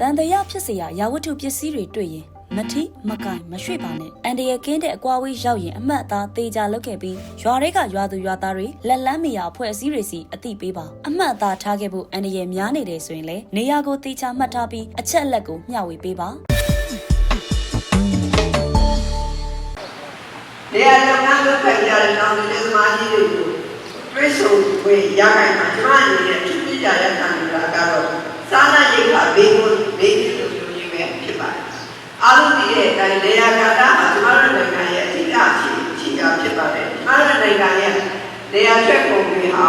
တန်တရာဖြစ်စရာရာဝတ္ထုပစ္စည်းတွေတွေ့ရင်မထိမကင်မရွှေ့ပါနဲ့အန်တရကင်းတဲ့အကွာဝေးရောက်ရင်အမှတ်အသားသေးကြလောက်ခဲ့ပြီးရွာတွေကရွာသူရွာသားတွေလက်လန်းမရအဖွဲ့အစည်းတွေစီအတိပေးပါအမှတ်အသားထားခဲ့ဖို့အန်တရများနေတယ်ဆိုရင်လေနေရာကိုသေချာမှတ်ထားပြီးအချက်အလက်ကိုမျှဝေပေးပါနေရာလုပ်ငန်းလုပ်ဖက်ကြတဲ့တောင်သူတွေသမားကြီးတွေကိုတွဲဆုံဝေရခိုင်မှာကျမအနေနဲ့ အားလုံးဒီရဲ့တိုင်းနေရာကာတာမှာကျွန်တော်တို့နိုင်ငံရဲ့အဓိကအချိန်အချိန်ကဖြစ်ပါတယ်။ကျွန်တော်တို့နိုင်ငံရဲ့နေရာချက်ကုန်တွေဟာ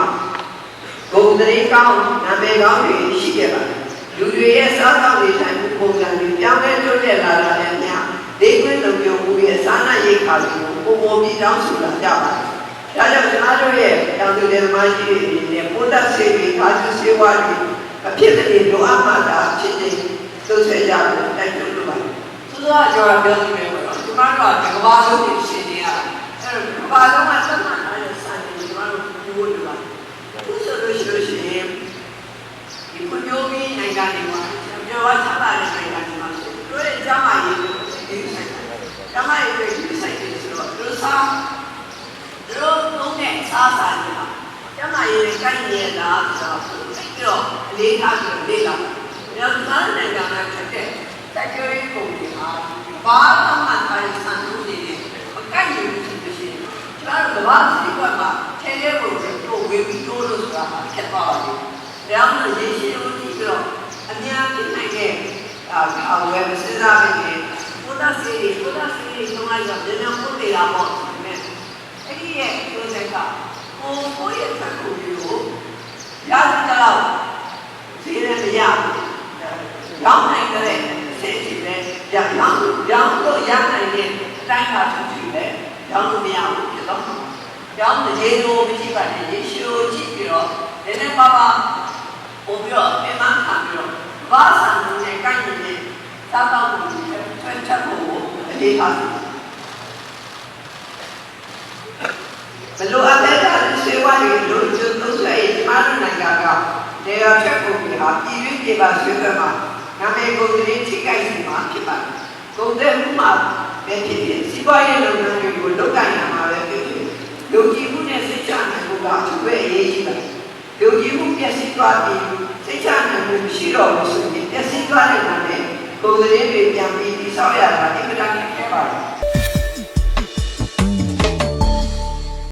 ဂုဏ်သတင်းကောင်းနာမည်ကောင်းတွေရှိခဲ့ပါတယ်။လူတွေရဲ့စားသောက်နေထိုင်မှုပုံစံတွေပြောင်းလဲတိုးတက်လာတာနဲ့အမျှဒေသလုံခြုံမှုရဲ့စားနပ်ရိက္ခာတွေကိုပုံပေါ်ပြီးတောင်းဆိုလာကြပါတယ်။ဒါကြောင့်ကျွန်တော်တို့ရဲ့တောင်သူတွေသမားကြီးတွေအနေနဲ့ပိုးသက်ဆေးတွေကာကျူဆေးဝါးတွေအဖြစ်အပျက်လိုအပ်မှသာဖြစ်နေသို့ဆွေကြလို့တိုက်တွန်းလိုပါတယ်။ သူကကြော်ပြောနေတယ်ပေါ့နော်ဒီမှာတော့ဒီကဘာလုံးကိုရှင်းနေရတာအဲ့တော့ဘာလို့မှသက်မှတ်ထားတဲ့စာရင်းတွေကျွန်တော်တို့ပြောလို့ပါတယ်။သူဆိုလို့ရှိလို့ရှိရင်ဒီခုမျိုးပြီးနိုင်ငံတွေမှာပြောရချပါတဲ့နိုင်ငံတွေမှာဆိုတို့ရဲ့ကျမကြီးကိုဒီဆိုင်တယ်။ကျမကြီးကိုဒီဆိုင်တယ်ဆိုတော့တို့စားတို့သုံးတဲ့စားစာတွေဟာကျမကြီးရဲ့ကိုက်ရလားဆိုတော့စိတ်တော့အလေးထားပြီးလေ့လာ။နောက်သားနိုင်ငံကဖြစ်တဲ့စိုက်ပျိုးရေးပုံတွေဟာ ဘာမှမထားတဲ့ဆန်လို့နေတယ်။မကိုက်ရင်ဖြစ်လို့ရှိရင်ကျွန်တော်တို့ဘာစီကမှထဲထဲပုံတွေကိုဝေပြီးတိုးလို့ဆိုတာဖြစ်သွားပါလိမ့်မယ်။ဒါမှမဟုတ်ရေရှည်လို့ကြည့်ပြီးတော့အများကြီးနိုင်တဲ့အာအဝယ်စဉ်းစားပြီးရင်ဘုရားစီဘုရားစီထုံးလိုက်တော့ဉာဏ်နဲ့ပို့နေတာပေါ့ဒါပေမဲ့အဲ့ဒီရဲ့ project ကကိုကိုရဲ့သက်ကိုကိုရတဲ့တော့ဈေးနဲ့မရဘူး။ရောင်းနိုင်တဲ့စိတ်ကြီးနဲ့ ရောင်းရောင်းရောင်းလို့ရနိုင်တဲ့အတိုင်းအတာတစ်ခုပဲရောင်းလို့မရဘူးဖြစ်တော့။ရောင်းတဲ့ရေလိုမရှိပါနဲ့ရေရှိုးကြည့်ပြီးတော့နည်းနည်းပါးပါးပို့ပြီးတော့အမှန်ခံပြီးတော့ဘာသာနဲ့ကိုက်နေတဲ့သာတော့ကိုထွန်းချက်ဖို့အလေးထားတယ်ဘလို့အပ်တဲ့ဆေးဝါးတွေလို့ကျုံသုံးဆွဲရင်အားလုံးနိုင်ငံကနေရာချက်ပုံပြဟာပြည်ရင်းပြည်ပါဆွေးနွေးမှာနာမည်ကိုယ်တည်းထိခိုက်နေမှာဖြစ်ပါတယ်။ ကုန်တဲ့မှုမှာပဲဖြစ်ဖြစ်စီးပွားရေးလုပ်ငန်းတွေကိုလုပ်ကိုင်ရမှာပဲဖြစ်ဖြစ်လူကြီးမှုနဲ့စိတ်ချနိုင်မှုကအထူးပဲအရေးကြီးပါတယ်။လူကြီးမှုပြည့်စည်သွားပြီးစိတ်ချနိုင်မှုရှိတော့လို့ဆိုရင်ပြည့်စည်သွားတဲ့နာနဲ့ကိုယ်တည်းတွေပြန်ပြီးတိဆောက်ရတာအင်မတန်ခက်ခဲပါတယ်။